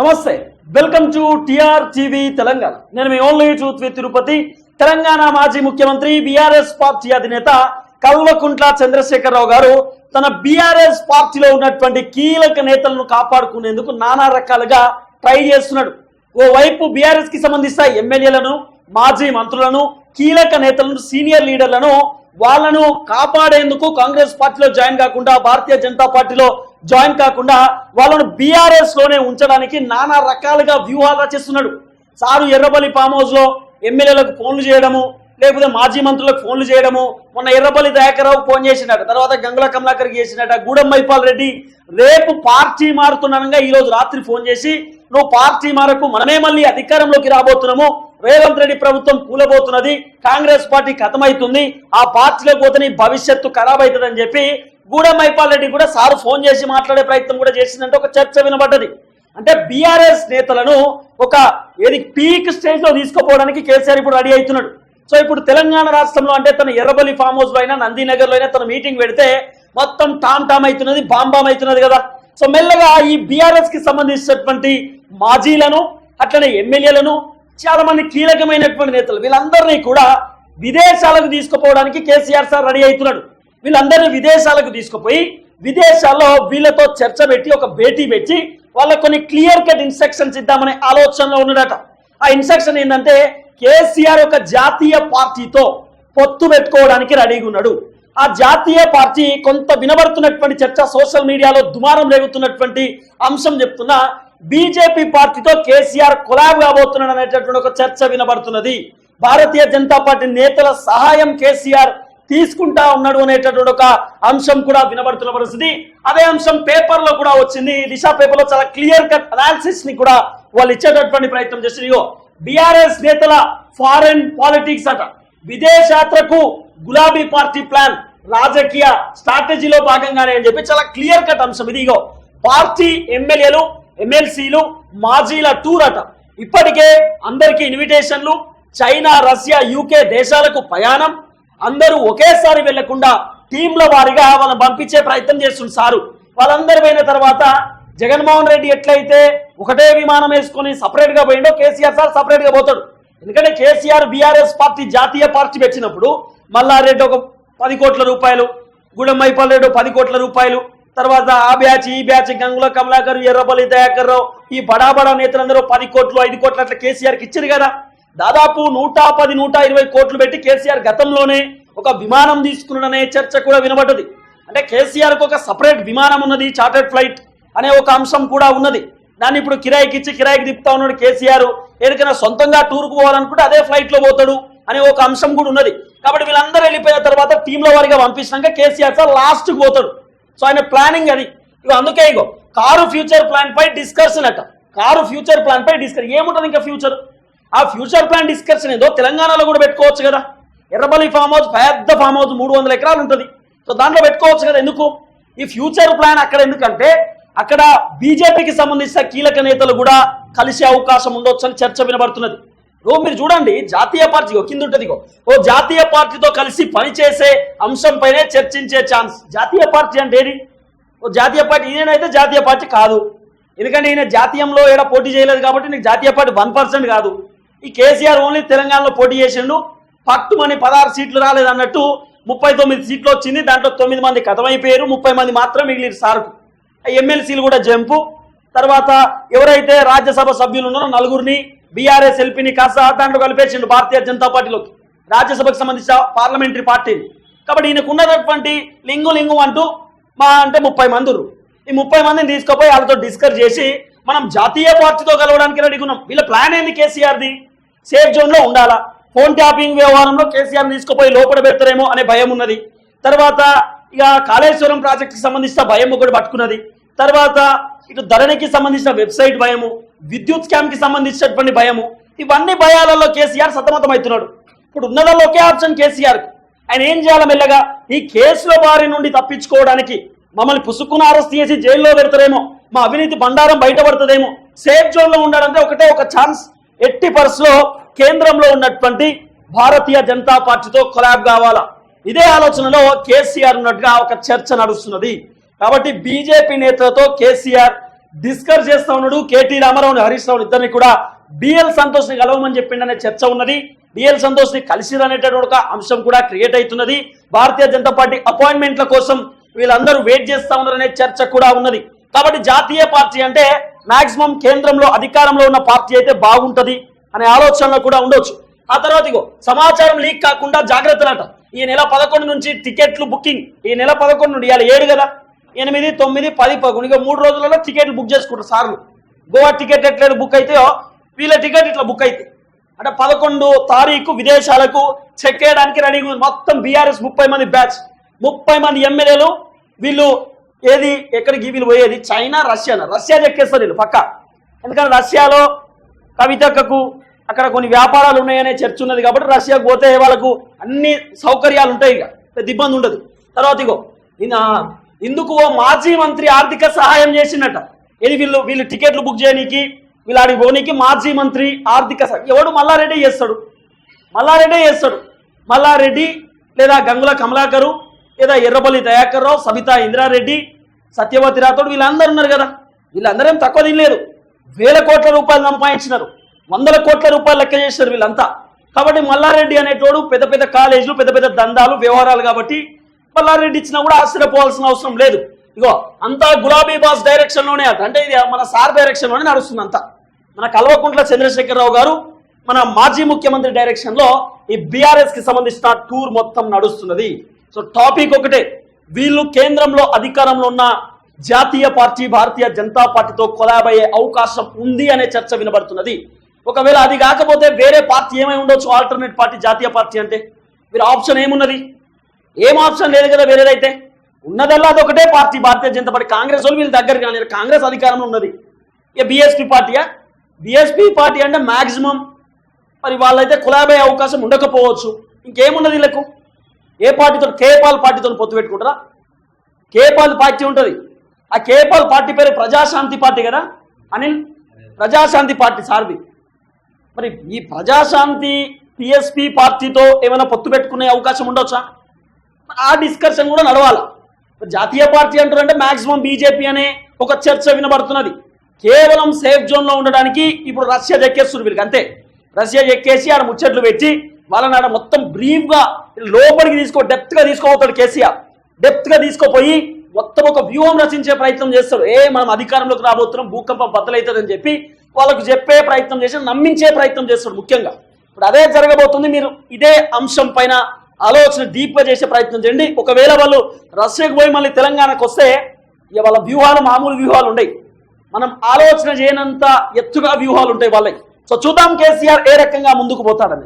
నమస్తే welcome to TR TV Telangana. నేను మీ only truth with Tirupati. Telangana మాజీ ముఖ్యమంత్రి బీఆర్ఎస్ పార్టీ అధినేత కల్వకుంట్ల చంద్రశేఖరరావు గారు తన బీఆర్ఎస్ పార్టీలో ఉన్నటువంటి కీలక నేతలను కాపాడుకునేందుకు నానా రకాలుగా ట్రై చేస్తున్నాడు. ఓవైపు బీఆర్ఎస్కి సంబంధించిన ఎమ్మెల్యేలను మాజీ మంత్రులను కీలక నేతలను సీనియర్ లీడర్లను వాళ్ళను కాపాడేందుకు కాంగ్రెస్ పార్టీలో జాయిన్ కాకుండా భారతీయ జనతా పార్టీలో జాయిన్ కాకుండా వాళ్ళను బీఆర్ఎస్లోనే ఉంచడానికి నానా రకాలుగా వ్యూహాలు రచిస్తున్నాడు. సారు ఎర్రబల్లి ఫామ్ హౌస్లో ఎమ్మెల్యేలకు ఫోన్లు చేయడము లేకపోతే మాజీ మంత్రులకు ఫోన్లు చేయడము మొన్న ఎర్రబల్లి దయాకరావు ఫోన్ చేసినట తర్వాత గంగుల కమలాకర్కి చేసినట గూడెం మైపాల్ రెడ్డి రేపు పార్టీ మారుతున్నానంగా ఈరోజు రాత్రి ఫోన్ చేసి నువ్వు పార్టీ మారకు మనమే మళ్ళీ అధికారంలోకి రాబోతున్నాము రేవంత్ రెడ్డి ప్రభుత్వం కూలబోతున్నది కాంగ్రెస్ పార్టీ కథమవుతుంది ఆ పార్టీలో పోతే భవిష్యత్తు ఖరాబ్ అవుతుందని చెప్పి గూడెం రెడ్డి కూడా సారు ఫోన్ చేసి మాట్లాడే ప్రయత్నం కూడా చేసిందంటే ఒక చర్చ వినబడ్డది. అంటే బీఆర్ఎస్ నేతలను ఒక ఏది పీక్ స్టేజ్లో తీసుకుపోవడానికి కేసీఆర్ ఇప్పుడు రెడీ అవుతున్నాడు. సో ఇప్పుడు తెలంగాణ రాష్ట్రంలో అంటే తన ఎర్రబల్లి ఫామ్ హౌస్లో అయినా నందీనగర్లో అయినా తన మీటింగ్ పెడితే మొత్తం టామ్ టామ్ అవుతున్నది బాంబామ్ అవుతున్నది కదా. సో మెల్లగా ఈ బీఆర్ఎస్కి సంబంధించినటువంటి మాజీలను అట్లనే ఎమ్మెల్యేలను చాలా మంది కీలకమైనటువంటి నేతలు వీళ్ళందరినీ కూడా విదేశాలకు తీసుకుపోవడానికి కేసీఆర్ సార్ రెడీ అవుతున్నాడు. వీళ్ళందరినీ విదేశాలకు తీసుకుపోయి విదేశాల్లో వీళ్ళతో చర్చ పెట్టి ఒక భేటీ పెట్టి వాళ్ళకు కొన్ని క్లియర్ కట్ ఇన్స్ట్రక్షన్స్ ఇద్దామనే ఆలోచనలో ఉన్నాడట ఆ ఇన్స్ట్రక్షన్ ఏంటంటే కేసీఆర్ ఒక జాతీయ పార్టీతో పొత్తు పెట్టుకోవడానికి రెడీగా ఉన్నాడు. ఆ జాతీయ పార్టీ కొంత వినబడుతున్నటువంటి చర్చ సోషల్ మీడియాలో దుమారం రేగుతున్నటువంటి అంశం చెప్తున్నా బీజేపీ పార్టీతో కేసీఆర్ కొలాబ్ కాబోతున్నాడు అనేటటువంటి ఒక చర్చ వినబడుతున్నది. భారతీయ జనతా పార్టీ నేతల సహాయం కేసీఆర్ తీసుకుంటా ఉన్నాడు అనేటటువంటి ఒక అంశం కూడా వినబడుతున్న పరిస్థితి. అదే అంశం పేపర్లో కూడా వచ్చింది. దిశ పేపర్లో చాలా క్లియర్ కట్ అనాలిసిస్ని కూడా వాళ్ళు ఇచ్చేటటువంటి ప్రయత్నం చేసింది ఇగో బీఆర్ఎస్ నేతల ఫారెన్ పాలిటిక్స్ అట. విదేశాత్రకు గులాబీ పార్టీ ప్లాన్ రాజకీయ స్ట్రాటజీలో భాగంగానే అని చెప్పి చాలా క్లియర్ కట్ అంశం ఇది. ఇగో పార్టీ ఎమ్మెల్యేలు ఎమ్మెల్సీలు మాజీల టూర్ అట. ఇప్పటికే అందరికీ ఇన్విటేషన్లు చైనా రష్యా యూకే దేశాలకు ప్రయాణం. అందరూ ఒకేసారి వెళ్ళకుండా టీంల వారిగా వాళ్ళని పంపించే ప్రయత్నం చేస్తుంది సారు. వాళ్ళందరూ పోయిన తర్వాత జగన్మోహన్ రెడ్డి ఎట్లయితే ఒకటే విమానం వేసుకొని సపరేట్గా పోయిండో కేసీఆర్ సార్ సపరేట్గా పోతాడు. ఎందుకంటే కేసీఆర్ బీఆర్ఎస్ పార్టీ జాతీయ పార్టీ పెట్టినప్పుడు మల్లారెడ్డి ఒక పది కోట్ల రూపాయలు గూడెం రెడ్డి పది కోట్ల రూపాయలు తర్వాత ఆ బ్యాచ్ ఈ బ్యాచ్ గంగుల కమలాకర్ ఎర్రబలి దయాకర్ రావు ఈ బడా బడా నేతలందరూ పది కోట్లు ఐదు కోట్లు అట్లా కేసీఆర్కి ఇచ్చారు కదా. దాదాపు నూట పది నూట ఇరవై కోట్లు పెట్టి కేసీఆర్ గతంలోనే ఒక విమానం తీసుకున్నాడనే చర్చ కూడా వినబడ్డది. అంటే కేసీఆర్కు ఒక సపరేట్ విమానం ఉన్నది చార్టర్డ్ ఫ్లైట్ అనే ఒక అంశం కూడా ఉన్నది. దాన్ని ఇప్పుడు కిరాయికి ఇచ్చి కిరాయికి తిప్పుతా ఉన్నాడు కేసీఆర్. ఏదైనా సొంతంగా టూర్కు పోవాలనుకుంటే అదే ఫ్లైట్లో పోతాడు అనే ఒక అంశం కూడా ఉన్నది. కాబట్టి వీళ్ళందరూ వెళ్ళిపోయిన తర్వాత టీంల వారిగా పంపించినాక కేసీఆర్ సార్ లాస్ట్కి పోతాడు. సో ఆయన ప్లానింగ్ అది. ఇక అందుకే ఇగో కారు ఫ్యూచర్ ప్లాన్ పై డిస్కషన్ అట. కారు ఫ్యూచర్ ప్లాన్ పై డిస్కస్ ఏముంటుంది ఇంకా ఫ్యూచర్? ఆ ఫ్యూచర్ ప్లాన్ డిస్కషన్ ఏదో తెలంగాణలో కూడా పెట్టుకోవచ్చు కదా. ఎర్రబల్లి ఫామ్ హౌస్ పెద్ద ఫామ్ హౌస్ మూడు వందల ఎకరాలు ఉంటుంది. సో దాంట్లో పెట్టుకోవచ్చు కదా ఎందుకు? ఈ ఫ్యూచర్ ప్లాన్ అక్కడ ఎందుకంటే అక్కడ బీజేపీకి సంబంధించిన కీలక నేతలు కూడా కలిసే అవకాశం ఉండొచ్చు అని చర్చ వినబడుతున్నది. ఓ మీరు చూడండి జాతీయ పార్టీ కింద ఉంటుంది ఓ జాతీయ పార్టీతో కలిసి పనిచేసే అంశంపైనే చర్చించే ఛాన్స్. జాతీయ పార్టీ అంటే ఏది? ఓ జాతీయ పార్టీ ఈయనైతే జాతీయ పార్టీ కాదు. ఎందుకంటే ఈయన జాతీయంలో ఏడ పోటీ చేయలేదు కాబట్టి నీకు జాతీయ పార్టీ వన్ పర్సెంట్ కాదు. ఈ కేసీఆర్ ఓన్లీ తెలంగాణలో పోటీ చేసిండు. పట్టుమని పదహారు సీట్లు రాలేదన్నట్టు ముప్పై తొమ్మిది సీట్లు వచ్చింది. దాంట్లో తొమ్మిది మంది కథమైపోయారు. ముప్పై మంది మాత్రం మిగిలిన సార్కు. ఎమ్మెల్సీలు కూడా జంపు. తర్వాత ఎవరైతే రాజ్యసభ సభ్యులు ఉన్నారో నలుగురిని బీఆర్ఎస్ ఎల్పీని కాస్త దాంట్లో కలిపేసిండు భారతీయ జనతా పార్టీలోకి. రాజ్యసభకు సంబంధించిన పార్లమెంటరీ పార్టీని కాబట్టి ఈయనకు ఉన్నటువంటి లింగు లింగు అంటూ మా అంటే ముప్పై మంది ఈ ముప్పై మందిని తీసుకుపోయి వాళ్ళతో డిస్కస్ చేసి మనం జాతీయ పార్టీతో కలవడానికి రెడీగా ఉన్నాం. వీళ్ళ ప్లాన్ ఏంది కేసీఆర్ది? సేఫ్ జోన్లో ఉండాలా? ఫోన్ ట్యాపింగ్ వ్యవహారంలో కేసీఆర్ తీసుకుపోయి లోపల పెడతారేమో అనే భయం ఉన్నది. తర్వాత ఇక కాళేశ్వరం ప్రాజెక్టుకి సంబంధించిన భయం ఒకటి పట్టుకున్నది. తర్వాత ఇటు ధరణికి సంబంధించిన వెబ్సైట్ భయము విద్యుత్ స్కామ్కి సంబంధించినటువంటి భయము. ఇవన్నీ భయాలలో కేసీఆర్ సతమతం అవుతున్నాడు ఇప్పుడు ఉన్నదాల్లో ఒకే ఆప్షన్ కేసీఆర్ ఆయన ఏం చేయాలి మెల్లగా? ఈ కేసుల బారి నుండి తప్పించుకోవడానికి మమ్మల్ని పుసుక్కున అరెస్ట్ చేసి జైల్లో పెడతారేమో. మా అవినీతి బండారం బయటపడుతుందేమో. సేఫ్ జోన్లో ఉండాలంటే ఒకటే ఒక ఛాన్స్ ఎట్టి పరిస్థితిలో కేంద్రంలో ఉన్నటువంటి భారతీయ జనతా పార్టీతో కొలాబ్ కావాలా? ఇదే ఆలోచనలో కేసీఆర్ ఉన్నట్టుగా ఒక చర్చ నడుస్తున్నది. కాబట్టి బీజేపీ నేతలతో కేసీఆర్ డిస్కస్ చేస్తా ఉన్నాడు. కేటీ రామారావు హరీష్ రావు ఇద్దరిని కూడా బిఎల్ సంతోష్ని కలవమని చెప్పిండనే చర్చ ఉన్నది. బిఎల్ సంతోష్ని కలిసి ఒక అంశం కూడా క్రియేట్ అవుతున్నది. భారతీయ జనతా పార్టీ అపాయింట్మెంట్ల కోసం వీళ్ళందరూ వెయిట్ చేస్తా ఉన్నారనే చర్చ కూడా ఉన్నది. కాబట్టి జాతీయ పార్టీ అంటే మాక్సిమం కేంద్రంలో అధికారంలో ఉన్న పార్టీ అయితే బాగుంటది. అనే ఆలోచనలో కూడా ఉండొచ్చు. ఆ తర్వాత ఇగో సమాచారం లీక్ కాకుండా జాగ్రత్తలట. ఈ నెల పదకొండు నుంచి టికెట్లు బుకింగ్. ఈ నెల పదకొండు నుండి ఇవాళ ఏడు కదా? ఎనిమిది తొమ్మిది పది పదకొండు. ఇక మూడు రోజులలో టికెట్లు బుక్ చేసుకుంటారు సార్లు. గోవా టికెట్ ఎట్లా బుక్ అయితే వీళ్ళ టికెట్ ఇట్లా బుక్ అయితే అంటే పదకొండు తారీఖు విదేశాలకు చెక్ చేయడానికి రెడీ మొత్తం బీఆర్ఎస్ ముప్పై మంది బ్యాచ్. ముప్పై మంది ఎమ్మెల్యేలు వీళ్ళు ఏది ఎక్కడికి వీళ్ళు పోయేది? చైనా రష్యానా? రష్యా చెక్కేస్తారు వీళ్ళు పక్క. ఎందుకంటే రష్యాలో కవితక్కకు అక్కడ కొన్ని వ్యాపారాలు ఉన్నాయనే చర్చ ఉన్నది కాబట్టి రష్యాకు పోతే వాళ్ళకు అన్ని సౌకర్యాలు ఉంటాయి ఇక. పెద్ద ఇబ్బంది ఉండదు. తర్వాత ఇగో ఇందుకు ఓ మాజీ మంత్రి ఆర్థిక సహాయం చేసిందట ఇది వీళ్ళు వీళ్ళు టికెట్లు బుక్ చేయనీకి వీళ్ళు పోనీకి మాజీ మంత్రి ఆర్థిక ఎవడు మల్లారెడ్డి చేస్తాడు. మల్లారెడ్డి చేస్తాడు. మల్లారెడ్డి లేదా గంగుల కమలాకరు లేదా ఎర్రబల్లి దయాకర్ రావు సబితా ఇంద్రారెడ్డి సత్యవతి రాథోడ్ వీళ్ళందరూ ఉన్నారు కదా. వీళ్ళందరూ ఏం తక్కువ తినలేదు. వేల కోట్ల రూపాయలు సంపాదించినారు. వందల కోట్ల రూపాయలు లెక్క చేశారు వీళ్ళంతా. కాబట్టి మల్లారెడ్డి అనేటోడు పెద్ద పెద్ద కాలేజీలు పెద్ద పెద్ద దందాలు వ్యవహారాలు కాబట్టి మల్లారెడ్డి ఇచ్చినా కూడా ఆశ్చర్యపోవాల్సిన అవసరం లేదు. ఇగో అంతా గులాబీ బాస్ డైరెక్షన్లోనే అంటే. ఇది మన సార్ డైరెక్షన్లోనే నడుస్తుంది అంతా. మన కల్వకుంట్ల చంద్రశేఖరరావు గారు మన మాజీ ముఖ్యమంత్రి డైరెక్షన్లో ఈ బీఆర్ఎస్కి సంబంధించిన టూర్ మొత్తం నడుస్తున్నది. సో టాపిక్ ఒకటే. వీళ్ళు కేంద్రంలో అధికారంలో ఉన్న జాతీయ పార్టీ భారతీయ జనతా పార్టీతో కొలాబ్ అయ్యే అవకాశం ఉంది అనే చర్చ వినబడుతున్నది. ఒకవేళ అది కాకపోతే వేరే పార్టీ ఏమై ఉండొచ్చు? ఆల్టర్నేట్ పార్టీ జాతీయ పార్టీ అంటే? మీరు ఆప్షన్ ఏమున్నది? ఏం ఆప్షన్ లేదు కదా వేరేదైతే? ఉన్నదల్లా అదొకటే పార్టీ భారతీయ జనతా పార్టీ. కాంగ్రెస్ వాళ్ళు వీళ్ళ దగ్గర కానీ కాంగ్రెస్ అధికారంలో ఉన్నది. ఇక బీఎస్పీ పార్టీయా? బీఎస్పీ పార్టీ అంటే మాక్సిమం. మరి వాళ్ళైతే కులాబయ్యే అవకాశం ఉండకపోవచ్చు. ఇంకేమున్నది వీళ్ళకు? ఏ పార్టీతో? కేపాల్ పార్టీతో పొత్తు పెట్టుకుంటారా? కేపాల్ పార్టీ ఉంటుంది. ఆ కేపల్ పార్టీ పేరు ప్రజాశాంతి పార్టీ కదా? అనిల్? ప్రజాశాంతి పార్టీ సార్ది. మరి ఈ ప్రజాశాంతి టిఎస్పి పార్టీతో ఏమైనా పొత్తు పెట్టుకునే అవకాశం ఉండొచ్చా? ఆ డిస్కషన్ కూడా నడవాలి. జాతీయ పార్టీ అంటారంటే మాక్సిమం బీజేపీ అనే ఒక చర్చ వినబడుతున్నది. కేవలం సేఫ్ జోన్లో ఉండడానికి ఇప్పుడు రష్యా ఎక్కేస్తున్నారు వీళ్ళకి అంతే. రష్యా ఎక్కేసి ఆడ ముచ్చట్లు పెట్టి వాళ్ళని ఆడ మొత్తం బ్రీఫ్గా లోపలికి తీసుకో డెప్త్గా తీసుకోపోతాడు కేసీఆర్. డెప్త్గా తీసుకోపోయి మొత్తం ఒక వ్యూహం రచించే ప్రయత్నం చేస్తాడు. ఏ మనం అధికారంలోకి రాబోతున్నాం భూకంపం బద్దలవుతుందని చెప్పి వాళ్ళకు చెప్పే ప్రయత్నం చేసి నమ్మించే ప్రయత్నం చేస్తాడు ముఖ్యంగా. ఇప్పుడు అదే జరగబోతుంది మీరు ఇదే అంశం పైన ఆలోచన డీప్ చేసే ప్రయత్నం చేయండి. ఒకవేళ వాళ్ళు రష్యాకు పోయి మళ్ళీ తెలంగాణకు వస్తే ఇక వాళ్ళ వ్యూహాలు మామూలు వ్యూహాలు ఉండయి. మనం ఆలోచన చేయనంత ఎత్తుగా వ్యూహాలు ఉంటాయి వాళ్ళకి. సో చూద్దాం కేసీఆర్ ఏ రకంగా ముందుకు పోతాడని.